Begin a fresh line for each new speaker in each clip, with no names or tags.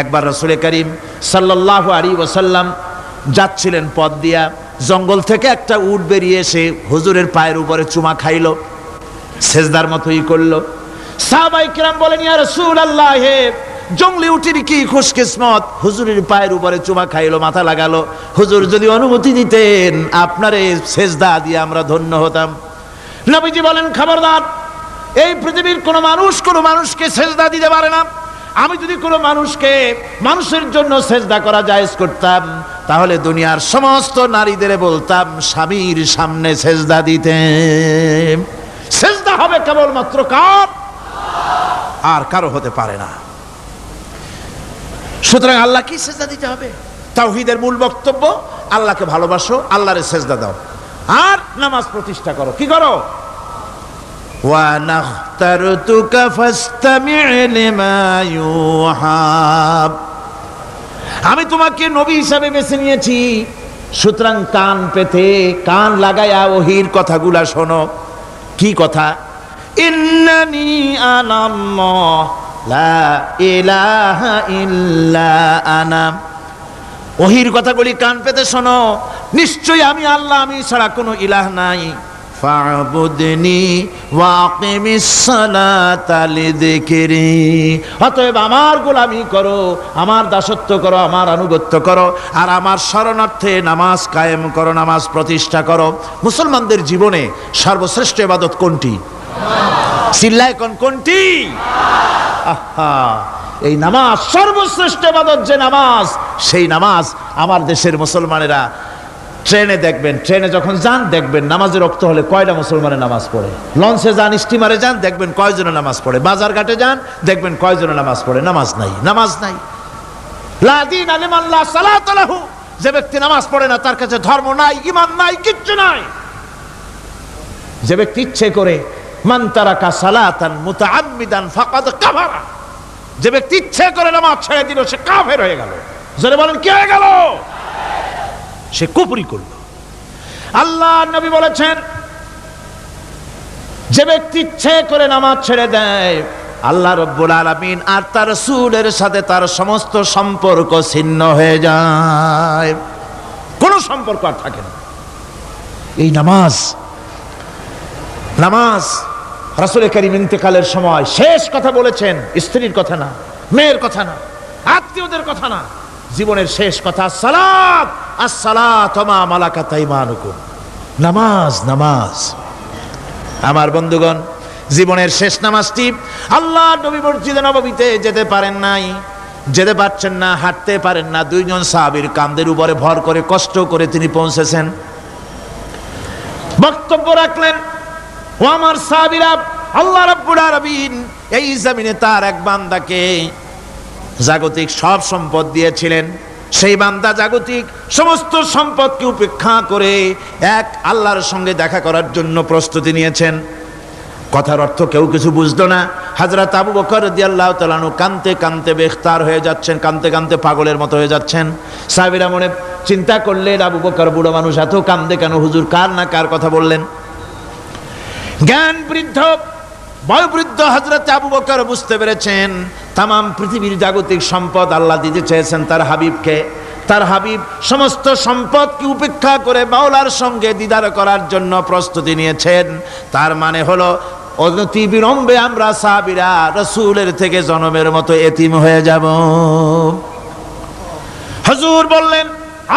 একবার রসুল করিম সাল্লাহ আলী ওসাল্লাম যাচ্ছিলেন পথ দিয়া, জঙ্গল থেকে একটা উট বেরিয়ে এসে হুজুরের পায়ের উপরে চুমা খাইল, সেজদার মতোই করল। সাহাবাই কিরাম বলেন, ইয়া রসুল আল্লাহ হে জঙ্গলি উটির কি খুশকিসমত হুজুরের পায়ের উপরে চুমা খাইলো, মাথা লাগালো। হুজুর, যদি অনুমতি দিতেন, আপনার এই সেজদা দিয়ে আমরা ধন্য হতাম। নবীজি বলেন, খবরদার, এই পৃথিবীর কোনো মানুষ কোনো মানুষকে সেজদা দিতে পারে না। আমি যদি কোনো মানুষকে মানুষের জন্য সেজদা করা জায়েজ করতাম, তাহলে দুনিয়ার সমস্ত নারীদের বলতাম, স্বামীর সামনে সেজদা দিতে সেজদা হবে কেবলমাত্র কার? আর কারও হতে পারে না। সুতরাং আল্লাহ কি সেজদা দিতে হবে? তাওহীদের মূল বক্তব্য, আল্লাহকে ভালোবাসো, আল্লাহরে সেজদা দাও। আর নামাজ প্রতিষ্ঠা করো। কি করো? وَنَخْتَرْتُكَ فَاسْتَمِعْ لِمَا يُوحَى আমি তোমাকে নবী হিসাবে বেছে নিয়েছি সুতরাং কান পেতে কান লাগায়া ওহির কথাগুলা শোনো কি কথা ইন্নানি আনাল্লাহ লা ইলাহা ইল্লা আনা ওহির কথাগুলি কান পেতে শোনো নিশ্চয়ই আমি আল্লাহ আমি ছাড়া কোনো ইলাহ নাই অতএব আমার গোলামি করো, আমার দাসত্ব করো, আমার আনুগত্য করো, আর আমার শরণার্থে নামাজ কায়েম করো, নামাজ প্রতিষ্ঠা করো। মুসলমানদের জীবনে সর্বশ্রেষ্ঠ ইবাদত কোনটি? চিল্লায় কোন কোনটি? আহা, এই নামাজ সর্বশ্রেষ্ঠ ইবাদত যে নামাজ, সেই নামাজ আমার দেশের মুসলমানেরা ট্রেনে দেখবেন, ট্রেনে যখন যান, দেখবেন নামাজের রক্ত হলে কয়টা মুসলমানের নামাজ পড়ে? লঞ্চে যান, স্টিমারে যান, দেখবেন কয়জনে নামাজ পড়ে? বাজার ঘাটে যান, দেখবেন কয়জনে নামাজ পড়ে? নামাজ নাই নামাজ নাই। যে ব্যক্তি নামাজ পড়ে না, তার কাছে ধর্ম নাই ইমান নাই, কিচ্ছু নাই। যে ব্যক্তি ইচ্ছে করে, মান তারাকা সালাতান মুতাআম্মিদান ফাকাদ কাফারা। যে ব্যক্তি ইচ্ছে করে নামাজ ছেড়ে দিল, সে কাফের হয়ে গেল। জোরে বলেন, কি হয়ে গেল? সে কুপুরি করল। আল্লাহ নবী বলেছেন, যে ব্যক্তি ইচ্ছে করে নামাজ ছেড়ে দেয়, আল্লাহ রব্বুল আলামিন আর তার রাসূলের সাথে তার সমস্ত সম্পর্ক ছিন্ন হয়ে যায়। কোনো সম্পর্ক আর থাকে না। এই নামাজ নামাজ রাসূল করিম ইন্তেকালের সময় শেষ কথা বলেছেন, স্ত্রীর কথা না, মেয়ের কথা না, আত্মীয়দের কথা না, জীবনের শেষ কথা সালাত। নামাজ নামাজ। আমার বন্ধুগণ, জীবনের শেষ নামাজটি আল্লাহ নবী মসজিদে নববীতে যেতে পারেন নাই। যেতে পারছেন না, হাঁটতে পারেন না, দুইজন সাহাবীর কান্দের উপরে ভর করে, কষ্ট করে তিনি পৌঁছেছেন। বক্তব্য রাখলেন, ও আমার সাহাবীরা, আল্লাহ রাব্বুল আলামিন এই জমিনে তার এক বান্দাকে জাগতিক সব সম্পদ দিয়েছিলেন। সেই বান্দা জাগতিক সমস্ত সম্পদকে উপেক্ষা করে এক আল্লাহর সঙ্গে দেখা করার জন্য প্রস্তুতি নিয়েছেন। কথার অর্থ কেউ কিছু বুঝলো না। হাজরত আবু বকর দিয়াল্লাহ তালানু কানতে কানতে বেখতার হয়ে যাচ্ছেন কানতে কানতে পাগলের মতো হয়ে যাচ্ছেন। সাহেবেরা মনে চিন্তা করলেন, আবু বকর বুড়ো মানুষ এত কান্দে কেন? হুজুর কার না কার কথা বললেন? জ্ঞান বৃদ্ধ বয়োবৃদ্ধ হজরত আবু বকর বুঝতে পেরেছেন তাম পৃথিবীর জাগতিক সম্পদ আল্লাহ দিতে চেয়েছেন তার হাবিবকে। তার হাবিব সমস্ত সম্পদকে উপেক্ষা করে মাওলার সঙ্গে দিদার করার জন্য প্রস্তুতি নিয়েছেন। তার মানে হলো, অনতি বিলম্বে আমরা সাহাবিরা রসুলের থেকে জনমের মতো এতিম হয়ে যাব। হজুর বললেন,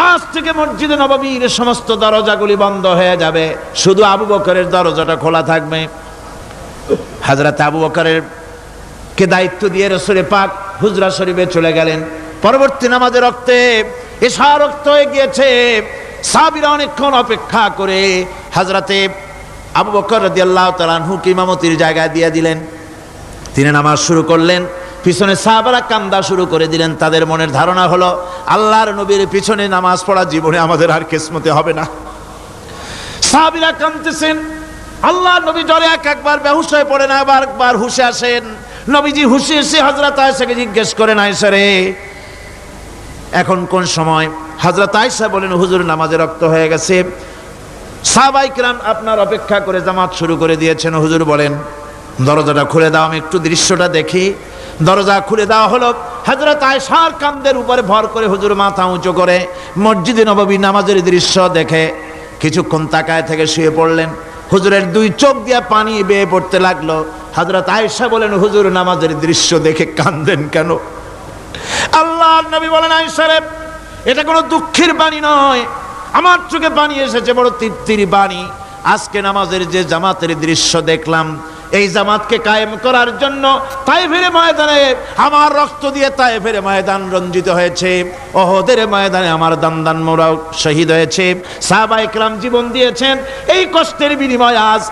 আজ থেকে মসজিদে নববীর সমস্ত দরজাগুলি বন্ধ হয়ে যাবে। শুধু আবু বকরের দরজাটা খোলা থাকবে। হাজরাত আবু বকরের কে দায়িত্ব দিয়ে রসুরে পাক হুজরা শরীফে চলে গেলেন। পরবর্তী নামাজের রক্তে এসা রক্ত হয়ে গিয়েছে। সাবিরা অনেকক্ষণ অপেক্ষা করে হাজরাতে আবু বকর রদি আল্লাহ তালানহুকে ইমামতির জায়গায় দিয়ে দিলেন। তিনি নামাজ শুরু করলেন, পিছনে সাহাবারা কান্দা শুরু করে দিলেন। তাদের মনের ধারণা হলো, আল্লাহর নবীর পিছনে নামাজ পড়া জীবনে আমাদের আর কিসমতে হবে না। সাহাবিরা কান্দতেছেন আল্লাহ নবী জলে এক একবার বেহুশ হয়ে পড়েন, আবার একবার হুশে আসেন। নবীজি হুশে এসে হজরত আয়সাকে জিজ্ঞেস করেন আয়সা রে, এখন কোন সময়? হজরত আয়সা বলেন, হুজুর, নামাজে রক্ত হয়ে গেছে। সাহাবাই কিরাম আপনার অপেক্ষা করে জামাত শুরু করে দিয়েছেন। হুজুর বলেন, দরজাটা খুলে দাও, আমি একটু দৃশ্যটা দেখি। দরজা খুলে দেওয়া হলো হজরত আয়সার কান্দের উপরে ভর করে হুজুর মাথা উঁচু করে মসজিদে নববী নামাজের দৃশ্য দেখে কিছুক্ষণ তাকায় থেকে শুয়ে পড়লেন। হুজুরের দুই চোখ দিয়ে পানি বেয়ে পড়তে লাগল। হজরত আয়সা বলেন, হুজুর, নামাজের দৃশ্য দেখে কান্দেন কেন? আল্লাহ নবী বলেন আয়সারে এটা কোনো দুঃখের বাণী নয়। আমার চোখে পানি এসেছে, বড় তৃপ্তির বাণী। আজকে নামাজের যে জামাতের দৃশ্য দেখলাম এই জামাতকে কায়েম করার জন্য তাই তাইফের ময়দানে আমার রক্ত দিয়ে তাইফের ময়দান রঞ্জিত হয়েছে। ওহদের ময়দানে আমার দান্দান মোরাও শহীদ হয়েছে। সাহাবা ইকরাম জীবন দিয়েছেন। এই কষ্টের বিনিময় আজ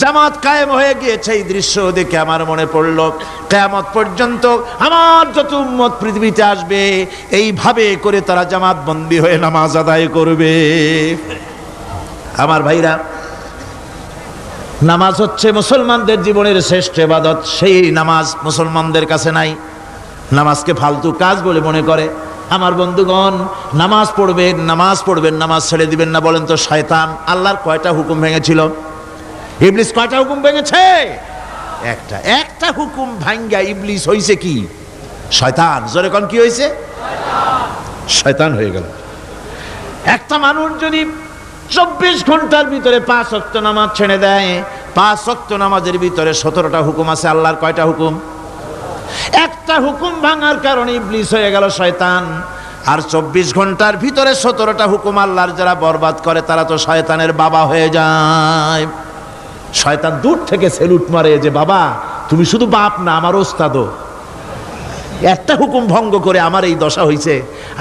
জামাত কায়েম হয়ে গিয়েছে। এই দৃশ্য দেখে আমার মনে পড়ল, কেয়ামত পর্যন্ত আমার যত উম্মত পৃথিবীতে আসবে, এইভাবে করে তারা জামাত বন্দী হয়ে নামাজ আদায় করবে। আমার ভাইরা নামাজ হচ্ছে মুসলমানদের জীবনের শ্রেষ্ঠ এবাদত সেই নামাজ মুসলমানদের কাছে নাই। নামাজকে ফালতু কাজ বলে মনে করে। আমার বন্ধুগণ, নামাজ পড়বেন নামাজ পড়বেন, নামাজ ছেড়ে দিবেন না বলেন তো শয়তান। আল্লাহর কয়টা হুকুম ভেঙেছিল? ইবলিস কয়টা হুকুম ভেঙেছে? একটা। একটা হুকুম ভাঙ্গা ইবলিস হইছে কি? শয়তান। জোরে কোন কি হয়েছে শয়তান হয়ে গেল। একটা মানুষ যদি চব্বিশ ঘণ্টার ভিতরে পাঁচ অক্ত নামাজ ছেড়ে দেয়। পাঁচ অক্ত নামাজের ভিতরে সতেরোটা হুকুম আছে, আল্লাহর কয়টা হুকুম? একটা হুকুম ভাঙার কারণে ইবলিস হয়ে গেল শয়তান। আর চব্বিশ ঘণ্টার ভিতরে সতেরোটা হুকুম আল্লাহর যারা বরবাদ করে, তারা তো শয়তানের বাবা হয়ে যায়। শয়তান দূর থেকে সেলুট মারে যে, বাবা, তুমি শুধু বাপ না, আমার ওস্তাদও। একটা হুকুম ভঙ্গ করে আমার এই দশা হয়েছে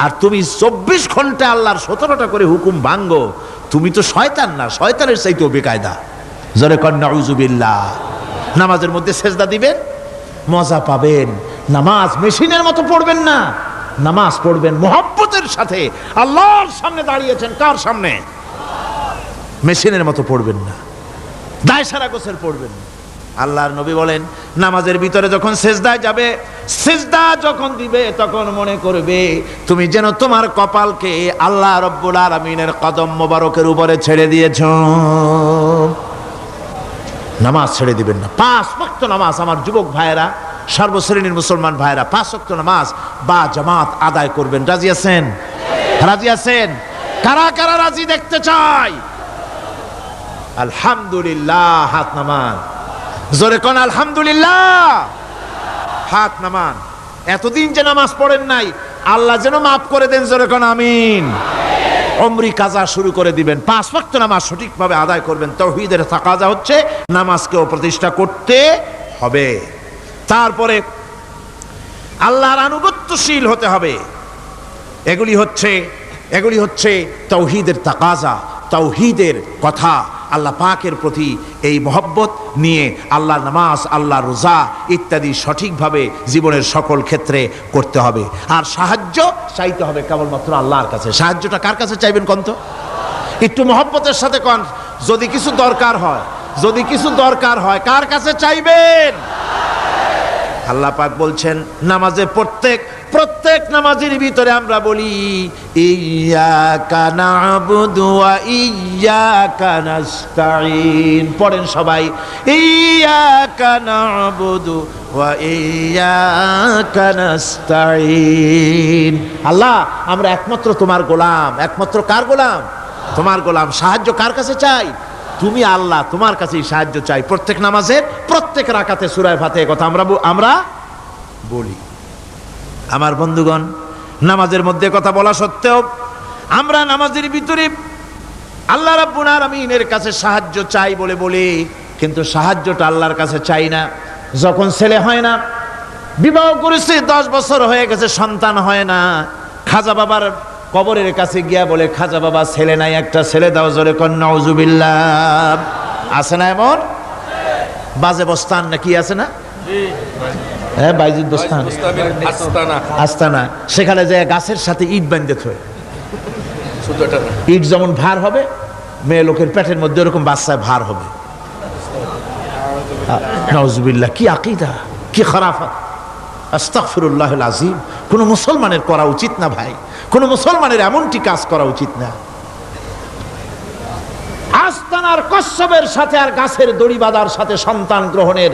আর তুমি চব্বিশ ঘণ্টা আল্লাহর সতেরোটা করে হুকুম ভাঙ্গো তুমি তো শয়তান না, শয়তানের চাইতেও বেকায়দা। জরে কন্যা নামাজের মধ্যে সেজদা দিবেন, মজা পাবেন। নামাজ মেশিনের মতো পড়বেন না। নামাজ পড়বেন মোহাব্বতের সাথে। আল্লাহর সামনে দাঁড়িয়েছেন কার সামনে? মেশিনের মতো পড়বেন না। দায় সারা গোছের পড়বেন না। আল্লাহর নবী বলেন, নামাজের ভিতরে যখন সেজদায় যাবে, সেজদা যখন দিবে, তখন মনে করবে, তুমি যেন তোমার কপালকে আল্লাহ রব্বুল আলমিনের কদম মোবারকের উপরে ছেড়ে দিয়েছ। নামাজ ছেড়ে দিবেন না। পাঁচ ভক্ত নামাজ আমার যুবক ভাইয়েরা, সর্বশ্রেণীর মুসলমান ভাইয়েরা, পাঁচ ভক্ত নামাজ বা জামাত আদায় করবেন। রাজি আছেন? রাজি আছেন? কারা কারা রাজি দেখতে চাই আলহামদুলিল্লাহ, হাত নামান। জোরে কোন, আলহামদুলিল্লাহ। হাত নামান। এতদিন যে নামাজ পড়েন নাই, আল্লাহ যেন মাফ করে দেন, জোরে কোন, আমিন। অমরি কাজা শুরু করে দিবেন। পাঁচ ওয়াক্ত নামাজ সঠিকভাবে আদায় করবেন। তৌহিদের তাকাজা হচ্ছে নামাজকেও প্রতিষ্ঠা করতে হবে। তারপরে আল্লাহর আনুগত্যশীল হতে হবে। এগুলি হচ্ছে এগুলি হচ্ছে তৌহিদের তাকাজা। তৌহিদের কথা আল্লাহ পাকের প্রতি এই মহব্বত নিয়ে আল্লাহ নামাজ, আল্লাহ রোজা ইত্যাদি সঠিকভাবে জীবনের সকল ক্ষেত্রে করতে হবে। আর সাহায্য চাইতে হবে কেবলমাত্র আল্লাহর কাছে। সাহায্যটা কার কাছে চাইবেন কন্ত? একটু মহব্বতের সাথে কন, যদি কিছু দরকার হয়, যদি কিছু দরকার হয়, কার কাছে চাইবেন? আল্লাহ পাক বলছেন, নামাজে প্রত্যেক প্রত্যেক নামাজের ভিতরে আমরা বলি পড়েন সবাই নাস্তাইন আল্লাহ, আমরা একমাত্র তোমার গোলাম। একমাত্র কার গোলাম? তোমার গোলাম। সাহায্য কার কাছে চাই? তুমি আল্লাহ, তোমার কাছেই সাহায্য চাই। প্রত্যেক নামাজের প্রত্যেক রাকাতে সুরায় ফাতে কথা আমরা আমরা বলি। আমার বন্ধুগণ, নামাজের মধ্যে কথা বলা সত্ত্বেও আমরা নামাজের ভিতরে আল্লাহ রাব্বুল আলামিনের কাছে সাহায্য চাই বলে বলি, কিন্তু সাহায্যটা আল্লাহর কাছে চাই না। যখন ছেলে হয় না, বিবাহ করেছে, দশ বছর হয়ে গেছে, সন্তান হয় না। খাজা বাবার কবরের কাছে গিয়া বলে, খাজা বাবা, ছেলে নাই, একটা ছেলে দাও, জোরে কন্যা উজুবিল্লাহ আছে না এমন? বাজে বস্তান না কি আছে না? হ্যাঁ বাইজুদ বস্তান
আস্তানা।
সেখানে যায় গাছের সাথে ইট বান্ধে থয়।
না।
ইট যেমন ভার হবে মেয়ে লোকের পেটের মধ্যে ওরকম বাচ্চায় ভার হবে। নজবিল্লা কি আকিদা কি খারাফাত। আস্তাগফিরুল্লাহ আজিম কোনো মুসলমানের করা উচিত না ভাই। কোনো মুসলমানের এমনটি কাজ করা উচিত না। আস্তানার কশ্যপের সাথে আর গাছের দড়ি বাঁধার সাথে সন্তান গ্রহণের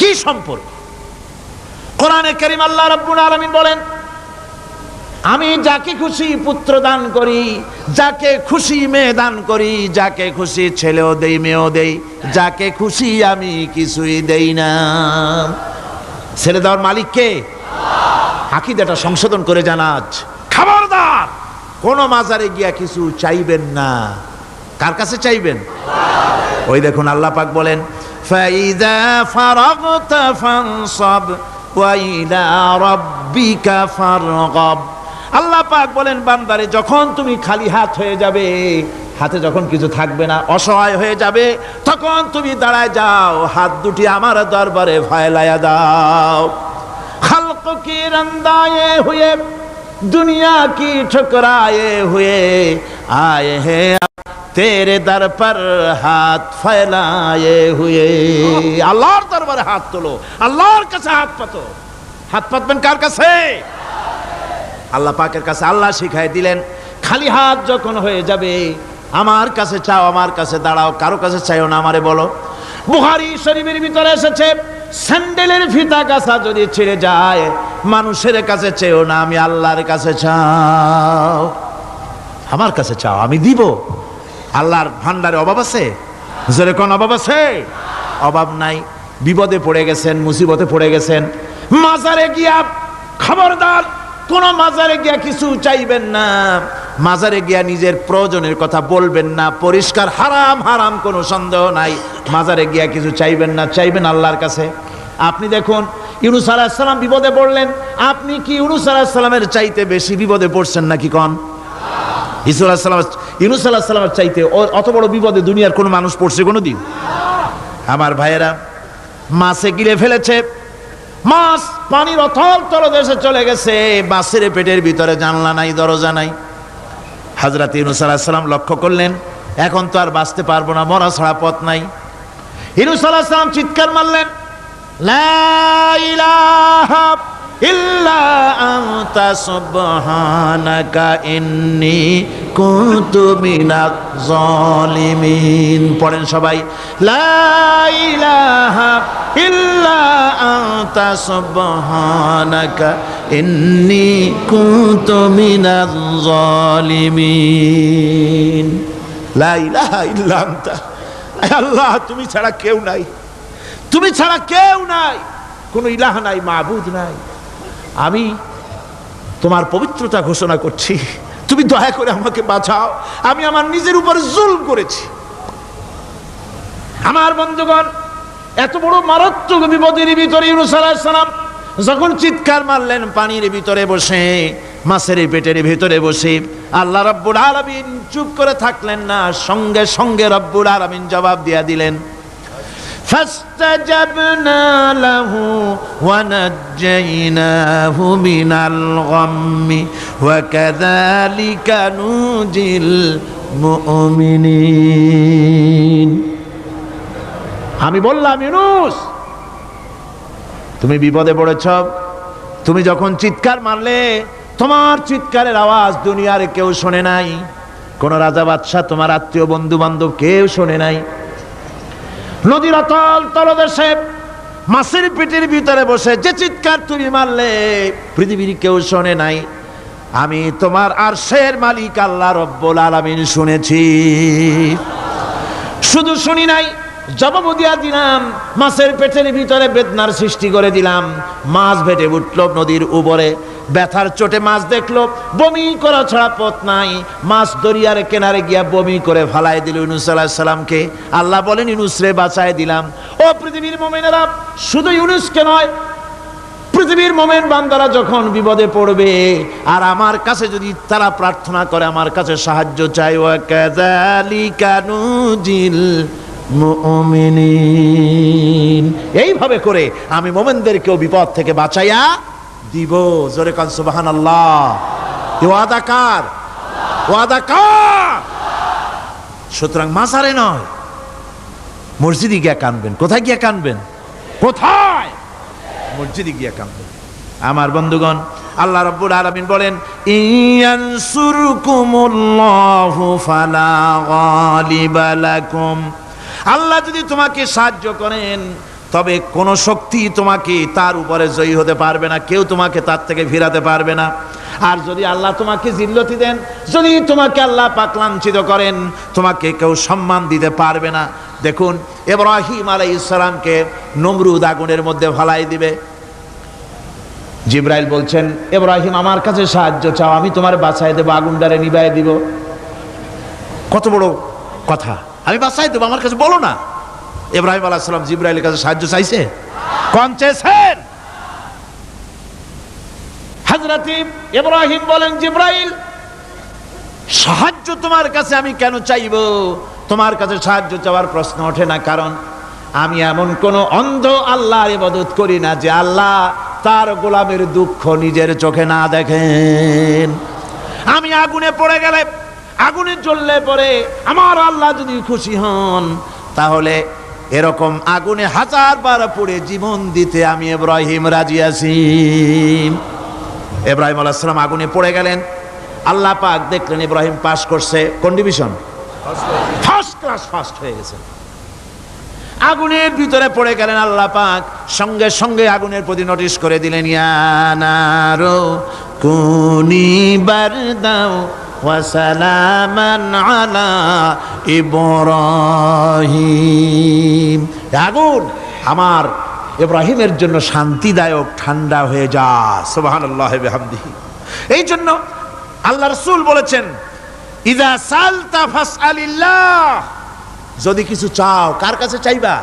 কি সম্পর্ক? কোরআনে করিম আল্লাহ রাব্বুল আলামিন বলেন, আমি যাকে খুশি পুত্র দান করি, যাকে খুশি মেয়ে দান করি, যাকে খুশি ছেলেও দেই, মেয়েও দেই, যাকে খুশি আমি কিছুই দেই না। ছেলে দেওয়ার মালিককে আকিদাটা সংশোধন করে জানাজ খবরদার! কোন মাজারে গিয়া কিছু চাইবেন না। কার কাছে চাইবেন? ওই দেখুন আল্লাহ পাক বলেন ফাইদা ফারাগতা ফানসাব। আল্লাহ পাক বলেন, বান্দারে, যখন তুমি খালি হাত হয়ে যাবে, হাতে যখন কিছু থাকবে না, অসহায় হয়ে যাবে, তখন তুমি দাঁড়ায় যাও, হাত দুটি আমার দরবারে ভয়লায়া দাও। হুয়ে, দুনিয়া কি ঠকরায়ে হুয়ে, আয়ে হে তেরে দরবার হাত ফেলায়ে হুয়ে আল্লাহর দরবারে হাত তোলো আল্লাহর কাছে হাত পাতো হাত পাতবেন কার কাছে আল্লাহ পাকের কাছে আল্লাহ শিখাই দিলেন খালি হাত যখন হয়ে যাবে আমার কাছে চাও আমার কাছে দাঁড়াও কারও কাছে চাইও না আমারে বলো বুহারি শরীফের ভিতরে এসেছে স্যান্ডেলের ফিতা কাছা যদি ছিঁড়ে যায়, মানুষের কাছে চেয়েও না, আমি আল্লাহর কাছে চাও। আমার কাছে চাও, আমি দিব। আল্লাহর ভান্ডারে অভাব আছে? জোরে কোন অভাব আছে? অভাব নাই। বিপদে পড়ে গেছেন, মুসিবতে পড়ে গেছেন। মাজারে গিয়া খবরদার, কোন মাজারে গিয়া কিছু চাইবেন না। মাজারে গিয়া নিজের প্রয়োজনের কথা বলবেন না। পরিষ্কার, হারাম হারাম কোনো সন্দেহ নাই। মাজারে গিয়া কিছু চাইবেন না, চাইবেন আল্লাহর কাছে। আপনি দেখুন, ইউনুস আলাহিসাল্লাম বিপদে পড়লেন। আপনি কি ইউনুস আলাহিসাল্লামের চাইতে বেশি বিপদে পড়ছেন নাকি কন? ইসুল আলাহিসাল্লাম ইউনুস আলাহিসাল্লামের চাইতে ও- অত বড় বিপদে দুনিয়ার কোনো মানুষ পড়ছে কোনো দিন আমার ভাইয়েরা, মাছে গিলে ফেলেছে, মাছ পানির অথল তলদেশে চলে গেছে মাছের পেটের ভিতরে জানলা নাই, দরজা নাই। হাজরাত ইউনুস আলাহিসাল্লাম লক্ষ্য করলেন, এখন তো আর বাঁচতে পারব না, মরা ছাড়া পথ নাই। ইউনুস আলাহিসাল্লাম চিৎকার মারলেন, লা ইলাহা ইল্লা আনতা সুবহানাকা ইন্নী কুনতু মিনাজ জালিমিন পড়েন সবাই, লা ইলাহা ইল্লা আনতা সুবহানাকা ইন্নী কুনতু মিনাজ জালিমিন লা ইলাহা ইল্লা আনতা। আল্লাহ, তুমি ছাড়া কেউ নাই। তুমি ছাড়া কেউ নাই। কোনো ইলাহ নাই, মাবুদ নাই। আমি তোমার পবিত্রতা ঘোষণা করছি। তুমি দয়া করে আমাকে বাঁচাও। আমি আমার নিজের উপর জুল করেছি। আমার বন্ধুগণ, এত বড় মারাত্মক বিপদের ভিতরে ইউনুস সালাম যখন চিৎকার মারলেন পানির ভিতরে বসে, মাছের পেটের ভিতরে বসে, আল্লাহ রব্বুল আলামিন চুপ করে থাকলেন না, সঙ্গে সঙ্গে রব্বুল আলামিন জবাব দিয়া দিলেন فاستجبنا له ونجيناه من الغم وكذلك ننجي المؤمنين আমি বললাম ইউনুস তুমি বিপদে পড়েছ তুমি যখন চিৎকার মারলে তোমার চিৎকারের আওয়াজ দুনিয়ার কেউ শোনে নাই কোন রাজা বাদশাহ তোমার আত্মীয় বন্ধু বান্ধব কেউ শোনে নাই নদীর অতল তলদেশে মাছের পেটের ভিতরে বসে যে চিৎকার তুমি মারলে পৃথিবীর কেউ শোনে নাই। আমি তোমার আর শের মালিক, আল্লাহ রব্বুল আলামিন শুনেছি। শুধু শুনি নাই, জবাব দিয়া দিলাম, মাছের পেটের ভিতরে বেদনার সৃষ্টি করে দিলাম। মাছ ভেটে উঠল নদীর উপরে। ব্যথার চোটে মাছ দেখল, বমি করা ছাড়া পথ নাই। মাছ দরিয়ার কেনারে গিয়া বমি করে ফালাই দিল ইউনুস আলাইহিস সালামকে। আল্লাহ বলেন ইউনুসরে বাঁচায় দিলাম। ও পৃথিবীর মোমেনেরা, শুধু ইউনুসকে নয়, পৃথিবীর মোমেন বান্দারা যখন বিপদে পড়বে, আর আমার কাছে যদি তারা প্রার্থনা করে, আমার কাছে সাহায্য চাই। ও কাযালিকা নুজিল মুমিনিন। এইভাবে করে আমি মোমেনদেরকেও বিপদ থেকে বাঁচাইয়া দিব। জোরে কান সুবহানাল্লাহ। এ ওয়াদা কার? ওয়াদা কার? সুতরাং মাসারে নয়, মসজিদে গিয়া কানবেন। কোথায় গিয়া কানবেন? কোথায়? মসজিদে গিয়া কাঁদবেন আমার বন্ধুগণ, আল্লাহ রাব্বুল আলামিন বলেন আল্লাহ যদি তোমাকে সাহায্য করেন তবে কোনো শক্তি তোমাকে তার উপরে জয়ী হতে পারবে না, কেউ তোমাকে তার থেকে ফিরাতে পারবে না। আর যদি আল্লাহ তোমাকে জিল্লতি দেন, যদি তোমাকে আল্লাহ পাক লাঞ্ছিত করেন, তোমাকে কেউ সম্মান দিতে পারবে না। দেখুন এব্রাহিম আলাই ইসলামকে নমরুদ আগুনের মধ্যে ফালাই দিবে। জিব্রাইল বলছেন এব্রাহিম আমার কাছে সাহায্য চাও, আমি তোমার বাঁচাই দেবো আগুনডারে নিবাই দিব। কত বড় কথা। আমি বাঁচাই দেবো, আমার কাছে বলো না। ইব্রাহিম আলাহ সালাম জিব্রাইলের কাছে সাহায্য চাইছে? কন চেয়েছেন হাজরাতি ইব্রাহিম বলেন, জিব্রাইল, সাহায্য তোমার কাছে আমি কেন চাইব? তোমার কাছে সাহায্য চাওয়ার প্রশ্ন ওঠে না, কারণ আমি এমন কোন অন্ধ আল্লাহর ইবাদত করি না যে আল্লাহ তার গোলামের দুঃখ নিজের চোখে না দেখেন। আমি আগুনে পড়ে গেলে, আগুনে জ্বললে পরে আমার আল্লাহ যদি খুশি হন, তাহলে এরকম আগুনে হাজার বার পড়ে জীবন দিতে আমি ইব্রাহিম রাজি আছি। ইব্রাহিম আলাইহিস সালাম আগুনে পড়ে গেলেন। আল্লাহ পাক দেখলেন ইব্রাহিম পাস করছে। কোন ডিভিশন? ফার্স্ট ক্লাস ফার্স্ট হয়ে গেছে। আগুনের ভিতরে পড়ে গেলেন আল্লাহ পাক। সঙ্গে সঙ্গে আগুনের প্রতি নোটিশ করে দিলেন ইয়ানারো কুনি বারদাও ওয়াসালামান আলা ইব্রাহিম আগুন আমার ইব্রাহিমের জন্য শান্তিদায়ক ঠান্ডা হয়ে যা, সুবহানাল্লাহ বিহামদিহি। এই জন্য আল্লাহ রসুল বলেছেন, ইদা সালতা ফাসআলিল্লাহ। যদি কিছু চাও, কার কাছে চাইবা?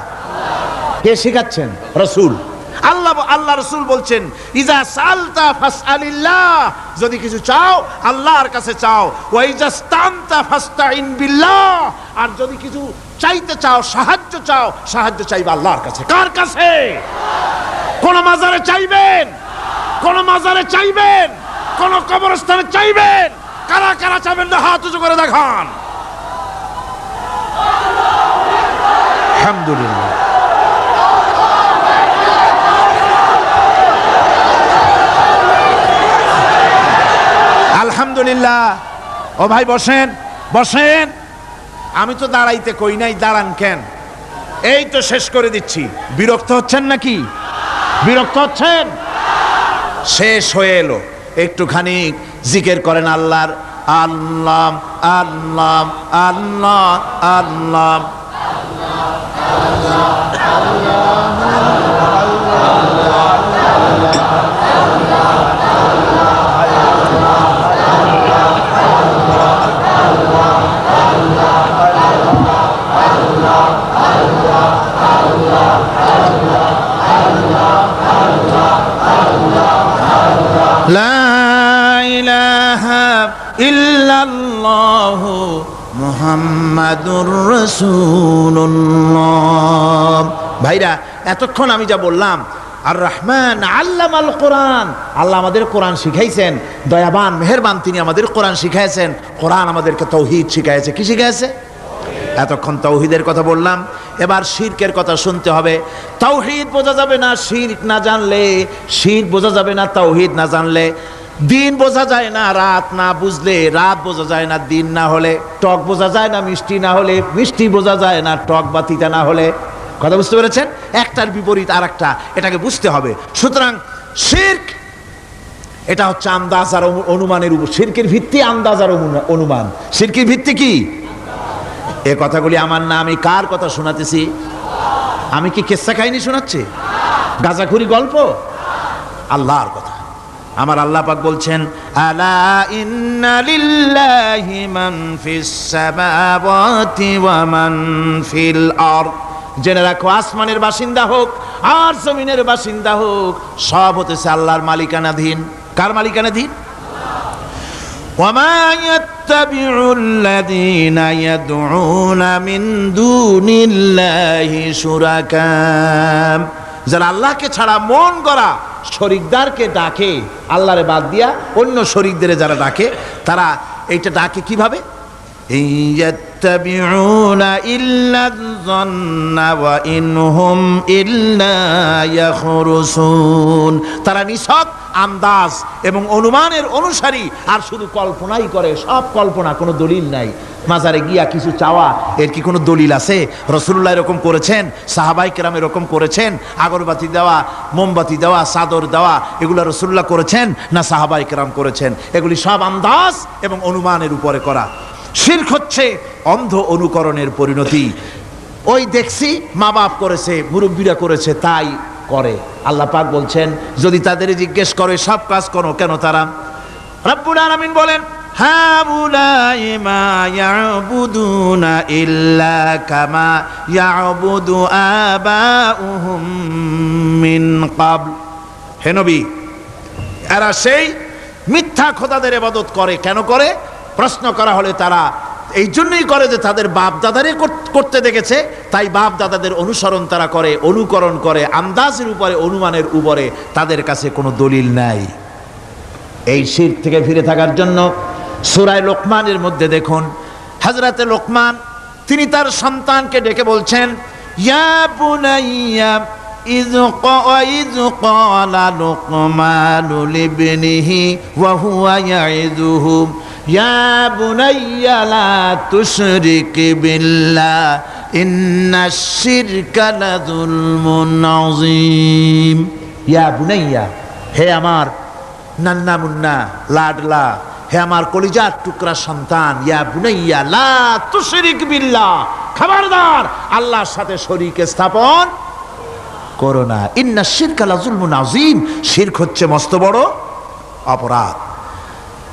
কে শেখাচ্ছেন? রসুল। আল্লাহ আল্লাহ রসুল বলছেন, ইজা সালতা ফাসআলিল্লাহ। যদি কিছু চাও, আল্লাহর কাছে চাও। ওয়াইজা স্তানতা ফাস্তাইন বিল্লাহ। আর যদি কিছু চাইতে চাও, সাহায্য চাও, সাহায্য চাইবা আল্লাহর কাছে। কার কাছে? কোন মাজারে চাইবেন? কোন মাজারে চাইবেন? কোন কবরস্থানে চাইবেন? কারা কারা চাইবেন? না, হাত উঁচু করে দেখান। আলহামদুলিল্লাহ। আলহামদুলিল্লাহ। ও ভাই, বসেন বসেন। আমি তো দাঁড়াইতে কই নাই, দাঁড়ান কেন? এই তো শেষ করে দিচ্ছি। বিরক্ত হচ্ছেন নাকি? বিরক্ত হচ্ছেন? শেষ হয়ে এলো। একটুখানি জিকের করেন আল্লাহর আল্লাহ আল্লাহ আল্লাহ আল্লাহ لا এতক্ষণ আমি যা বললাম আর রহমান আল্লাহ আল কোরআন। আল্লাহ আমাদের কোরআন শিখাইছেন। দয়াবান, মেহেরবান তিনি আমাদের কোরআন শিখাইছেন। কোরআন আমাদেরকে তৌহিদ শিখাইছে। কি শিখাইছে? এতক্ষণ তৌহিদের কথা বললাম। এবার শিরকের কথা শুনতে হবে। তৌহিদ বোঝা যাবে না শিরক না জানলে, শির বোঝা যাবে না তৌহিদ না জানলে। দিন বোঝা যায় না, রাত না বুঝলে, রাত বোঝা যায় না, দিন না হলে। টক বোঝা যায় না, মিষ্টি না হলে, মিষ্টি বোঝা যায় না, টক বা তিতা না হলে। কথা বুঝতে পেরেছেন? একটার বিপরীত আর একটা এটাকে বুঝতে হবে। সুতরাং শির্ক, এটা হচ্ছে আন্দাজ আর অনুমানের উপর শিরকের ভিত্তি আন্দাজ আর অনু- অনুমান। শিরকের ভিত্তি কি? এ কথাগুলি আমার না, আমি কার কথা শোনাতেছি? আমি কি কেসা কাহিনী শোনাচ্ছি? গাজাখুরি গল্প? আল্লাহর কথা। আমার আল্লাহ পাক বলছেন, আলা ইন্না লিল্লাহি মান ফিস সামাওয়াতি ওয়া মান ফিল আরদ। জেনে রাখো আসমানের বাসিন্দা হোক আর জমিনের বাসিন্দা হোক সব হতেছে আল্লাহর মালিকানাধীন কার মালিকানাধীন وما يتبع الذين يدعون من دون الله شركاء যারা আল্লাহকে ছাড়া মন করা শরিকদারকে ডাকে আল্লাহরে বাদ দিয়া অন্য শরিকদের যারা ডাকে তারা এইটা ডাকে কিভাবে إن يتبعون إلا الظن وإن هم إلا يخرسون তারা নিছক আন্দাজ এবং অনুমানের অনুসারী আর শুধু কল্পনাই করে সব কল্পনা কোনো দলিল নাই মাজারে গিয়া কিছু চাওয়া এর কি কোনো দলিল আছে রসুল্লাহ এরকম করেছেন সাহাবাই কেরাম এরকম করেছেন আগরবাতি দেওয়া মোমবাতি দেওয়া চাদর দেওয়া এগুলো রসুল্লাহ করেছেন না সাহাবাই কেরাম করেছেন এগুলি সব আন্দাজ এবং অনুমানের উপরে করা শির্ক হচ্ছে অন্ধ অনুকরণের পরিণতি। ওই দেখছি মা বাপ করেছে, মুরব্বীরা করেছে, তাই করে। আল্লাহ পাক বলছেন, যদি তাদের জিজ্ঞেস করে, সব কাজ করো, কেন তারা? রব্বুল আলামিন বলেন নবী, এরা সেই মিথ্যা খোদাদের ইবাদত করে। কেন করে? প্রশ্ন করা হলে তারা এই জন্যই করে যে তাদের বাপ দাদারে করতে দেখেছে তাই বাপ দাদাদের অনুসরণ তারা করে অনুকরণ করে আন্দাজের উপরে অনুমানের উপরে তাদের কাছে কোনো দলিল নাই এই শির থেকে ফিরে থাকার জন্য সুরায় লোকমানের মধ্যে দেখুন হাজরাতে লোকমান তিনি তার সন্তানকে ডেকে বলছেন ইয়া বুনাইয়া إذ ق- وإذ قال لقمان لابنه وهو يعظه يا بني لا تشرك بالله إن الشرك لظلم عظيم يا بني হে আমার নান্না মুন্না লাডলা হে আমার কলিজার টুকরা সন্তান ইয়া বুনাইয়া লা তুশরিক বিল্লাহ খবরদার আল্লাহর সাথে শরীক স্থাপন করো না ইন্না শিরক লাজুলমুন আযীম শিরক হচ্ছে মস্ত বড় অপরাধ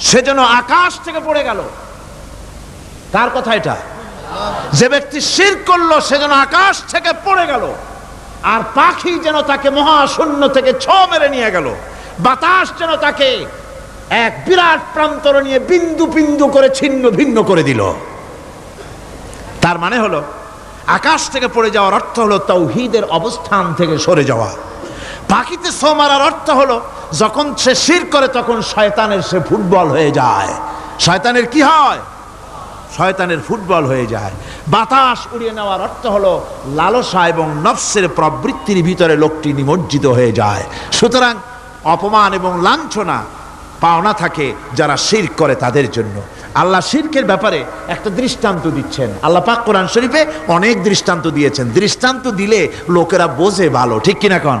সেজন্য আকাশ থেকে পড়ে গেল। কার কথা এটা। যে ব্যক্তি শির করল সে যেন আকাশ থেকে পড়ে গেল। আর পাখি যেন তাকে মহাশূন্য থেকে ছ মেরে নিয়ে গেল। বাতাস যেন তাকে এক বিরাট প্রান্তর নিয়ে বিন্দু বিন্দু করে ছিন্ন ভিন্ন করে দিল। তার মানে হলো, আকাশ থেকে পড়ে যাওয়ার অর্থ হলো তৌহিদের অবস্থান থেকে সরে যাওয়া। পাখিতে সো মারার অর্থ হলো, যখন সে শির করে, তখন শয়তানের সে ফুটবল হয়ে যায়। শয়তানের কি হয়? শয়তানের ফুটবল হয়ে যায়। বাতাস উড়িয়ে নেওয়ার অর্থ হলো, লালসা এবং নফসের প্রবৃত্তির ভিতরে লোকটি নিমজ্জিত হয়ে যায়। সুতরাং অপমান এবং লাঞ্ছনা পাওনা থাকে যারা শির করে তাদের জন্য। আল্লাহ শিরকের ব্যাপারে একটা দৃষ্টান্ত দিচ্ছেন। আল্লাহ পাক কোরআন শরীফে অনেক দৃষ্টান্ত দিয়েছেন। দৃষ্টান্ত দিলে লোকেরা বোঝে ভালো, ঠিক কিনা কন?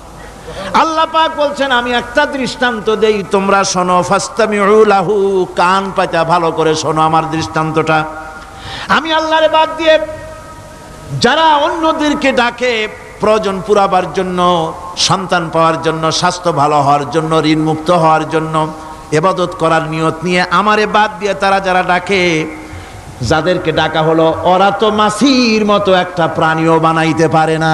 পাক বলছেন, আমি একটা দৃষ্টান্ত দেই, তোমরা শোনো ফাস্তামিউ লাহু, কান পাতা ভালো করে শোনো আমার দৃষ্টান্তটা। আমি আল্লাহরে বাদ দিয়ে যারা অন্যদেরকে ডাকে প্রয়োজন পুরাবার জন্য, সন্তান পাওয়ার জন্য, স্বাস্থ্য ভালো হওয়ার জন্য ঋণ মুক্ত হওয়ার জন্য, এবাদত করার নিয়ত নিয়ে আমারে বাদ দিয়ে তারা যারা ডাকে, যাদেরকে ডাকা হলো, ওরা তো মাসির মতো একটা প্রাণীও বানাইতে পারে না।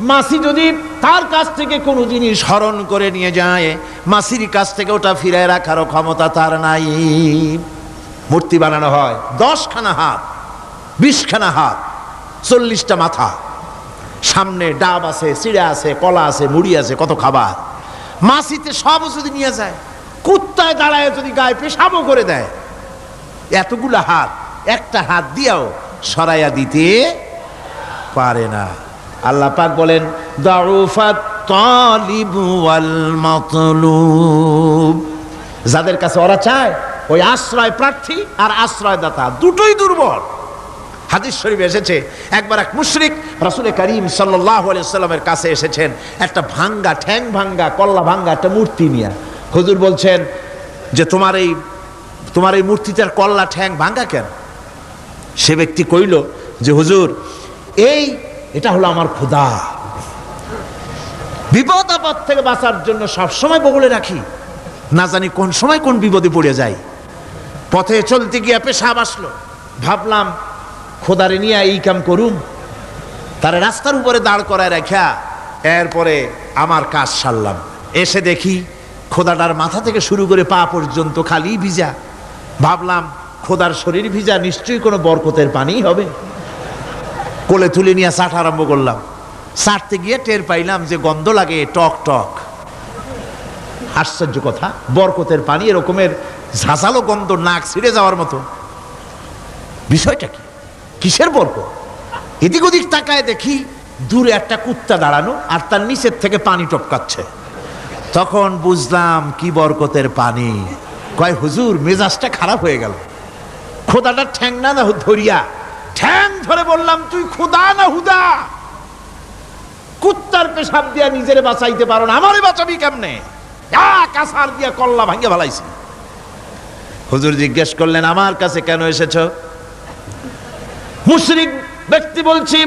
মাসি যদি তার কাছ থেকে কোনো জিনিস হরণ করে নিয়ে যায়, মাসির কাছ থেকে ওটা ফিরে রাখারও ক্ষমতা তার নাই। মূর্তি বানানো হয় দশখানা হাত, বিশখানা হাত, চল্লিশটা মাথা। সামনে ডাব আছে, চিড়া আছে, কলা আছে, মুড়ি আছে, কত খাবার। মাসিতে সব যদি নিয়ে যায়, কুত্তায় দাঁড়ায় যদি গায়ে পেশাবও করে দেয়, এতগুলো হাত, একটা হাত দিয়াও সরাইয়া দিতে পারে না। আল্লাহ পাক বলেন যাদের কাছে ওরা চায়, ওই আশ্রয় প্রার্থী আর আশ্রয় দাতা দুটোই দুর্বল। হাদিস শরীফ এসেছে, একবার এক মুশরিক রাসূল করিম সাল্লামের কাছে এসেছেন, একটা ভাঙ্গা, ঠ্যাং ভাঙ্গা, কল্লা ভাঙ্গা একটা মূর্তি নিয়ে। হুজুর বলছেন যে, তোমার এই তোমার এই মূর্তিটার কল্লা, ঠ্যাং ভাঙ্গা কেন? সে ব্যক্তি কইল যে, হুজুর, এই এটা হলো আমার খোদা বিপদ আপদ থেকে বাঁচার জন্য সবসময় বগলে রাখি। না জানি কোন সময় কোন বিপদে পড়ে যাই। পথে চলতে গিয়ে পেশাব আসলো। ভাবলাম, খোদারে নিয়ে এই কাম করুম। তারা রাস্তার উপরে দাঁড় করায় রাখা এরপরে আমার কাজ সারলাম। এসে দেখি, খোদাটার মাথা থেকে শুরু করে পা পর্যন্ত খালি ভিজা। ভাবলাম, খোদার শরীর ভিজা নিশ্চয়ই কোনো বরকতের পানিই হবে। কোলে তুলে নিয়ে চাট আরম্ভ করলাম। চাটতে গিয়ে টের পাইলাম যে গন্ধ লাগে, টক টক। আশ্চর্য কথা, বরকতের পানি এরকমের ঝাঁঝালো গন্ধ নাক ছিঁড়ে যাওয়ার মতো। বিষয়টা কি? কিসের বরকত? এদিক ওদিক তাকায় দেখি দূরে একটা কুত্তা দাঁড়ানো আর তার নিচের থেকে পানি টপকাচ্ছে। তখন বুঝলাম কি বরকতের পানি। কয়, হুজুর, মেজাজটা খারাপ হয়ে গেল। খোদাটা ঠ্যাং না ধরিয়া ঠ্যাং ধরে বললাম, তুই খুদা না হুদা? কুত্তার পেশাব দিয়া নিজেরে বাঁচাইতে পারো না। আমারে বাঁচাবি কেমনে? কাসার দিয়া কল্লা ভাঙ্গে ভালাইছি হুজুর জিজ্ঞেস করলেন, আমার কাছে কেন এসেছ? মুশরিক ব্যক্তি বলছি,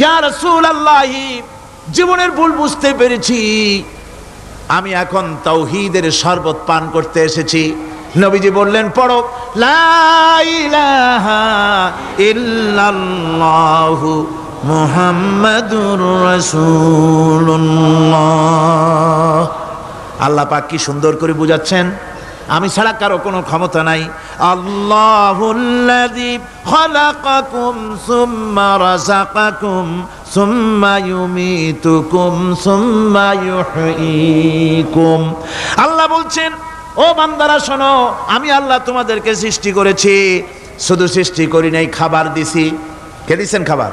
ইয়া রাসূলুল্লাহি, জীবনের ভুল বুঝতে পেরেছি। আমি এখন তাওহীদের শরবত পান করতে এসেছি। নবীজি বললেন, পড়ো। লা ইলাহা ইল্লাল্লাহু মুহাম্মাদুর আল্লাহ পাক কি সুন্দর করে বুঝাচ্ছেন। আমি ছাড়া কারও কোনো ক্ষমতা নাই। সুম্মা আল্লাহ বলছেন ও বান্দারা, শোনো, আমি আল্লাহ তোমাদেরকে সৃষ্টি করেছি। শুধু সৃষ্টি করি নাই, খাবার দিছি। কে দিছেন খাবার?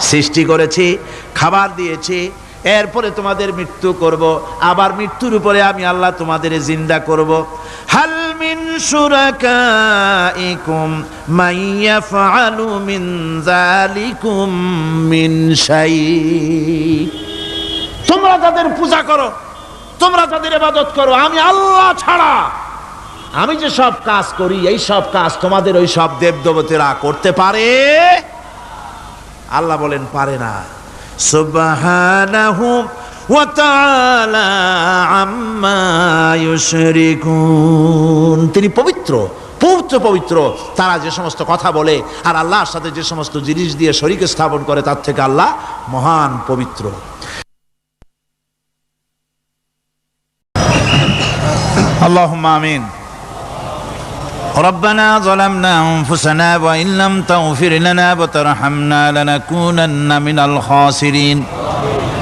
সৃষ্টি করেছি, খাবার দিয়েছি, এরপরে তোমাদের মৃত্যু করব। আবার মৃত্যুর উপরে আমি আল্লাহ তোমাদের জিন্দা করব। হাল মিন শুরাকাইকুম মাইয়াফআলু মিন যালিকুম মিন শাই। তোমরা তাদের পূজা করো। তোমরা তাদের ইবাদত করো, আমি আল্লাহ ছাড়া। আমি যে সব কাজ করি, এই সব কাজ তোমাদের ওই সব দেবদেবতেরা করতে পারে? আল্লাহ বলেন, পারে না। তিনি পবিত্র পবিত্র পবিত্র। তারা যে সমস্ত কথা বলে আর আল্লাহর সাথে যে সমস্ত জিনিস দিয়ে শরীক স্থাপন করে, তার থেকে আল্লাহ মহান পবিত্র।
اللهم آمين ربنا ظلمنا أنفسنا وإن لم تغفر لنا وترحمنا لنكونن من الخاسرين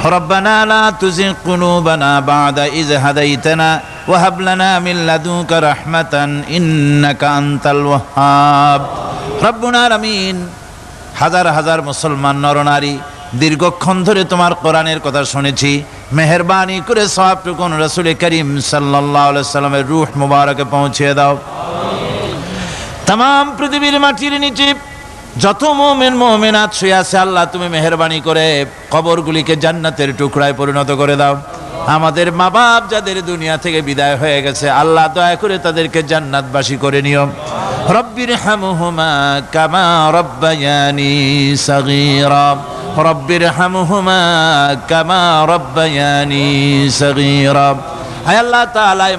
ربنا لا تزغ قلوبنا بعد إذ هديتنا وهب لنا من لدنك رحمة إنك أنت الوهاب ربنا العالمين হাজার হাজার মুসলমান নরনারী দীর্ঘক্ষণ ধরে তোমার কোরআনের কথা শুনেছি মেহরবানি করে সবটুকুন রসুল করিম সাল্লাহ সাল্লামের রুহ মুবারকে পৌঁছে দাও। তাম পৃথিবীর মাটির নিচে যত মোমেন, মোমেনাত শুয়ে আছে, আল্লাহ তুমি মেহরবানি করে কবরগুলিকে জান্নাতের টুকরায় পরিণত করে দাও। আমাদের মা বাপ যাদের দুনিয়া থেকে বিদায় হয়ে গেছে, আল্লাহ দয়া করে তাদেরকে জান্নাতবাসী করে নিও। রব্বির হামুহুমা কামা রব্বায়ানি সগীরা। কামা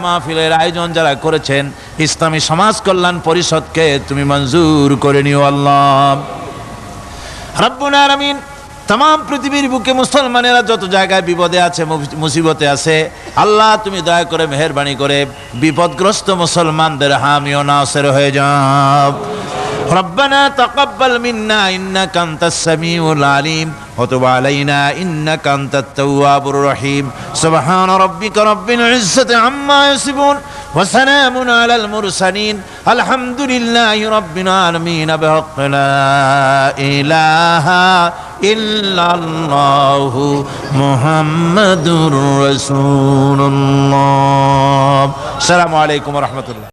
মাহফিলের আয়োজন যারা করেছেন, ইসলামী সমাজ কল্যাণ পরিষদকে তুমি মঞ্জুর করে নিও আল্লাহ। রব্বুল আলামিন তাম পৃথিবীর বুকে মুসলমানেরা যত জায়গায় বিপদে আছে মুসিবতে আছে, আল্লাহ তুমি দয়া করে মেহরবানি করে বিপদগ্রস্ত মুসলমানদের হামিও নাসের হয়ে যাও। ربنا تقبل منا إنك أنت السميع العليم وتب علينا إنك أنت التواب الرحيم سبحان ربك رب العزة عما يصفون وسلام على المرسلين الحمد لله رب العالمين بحق لا إله إلا الله محمد رسول الله السلام عليكم ورحمة الله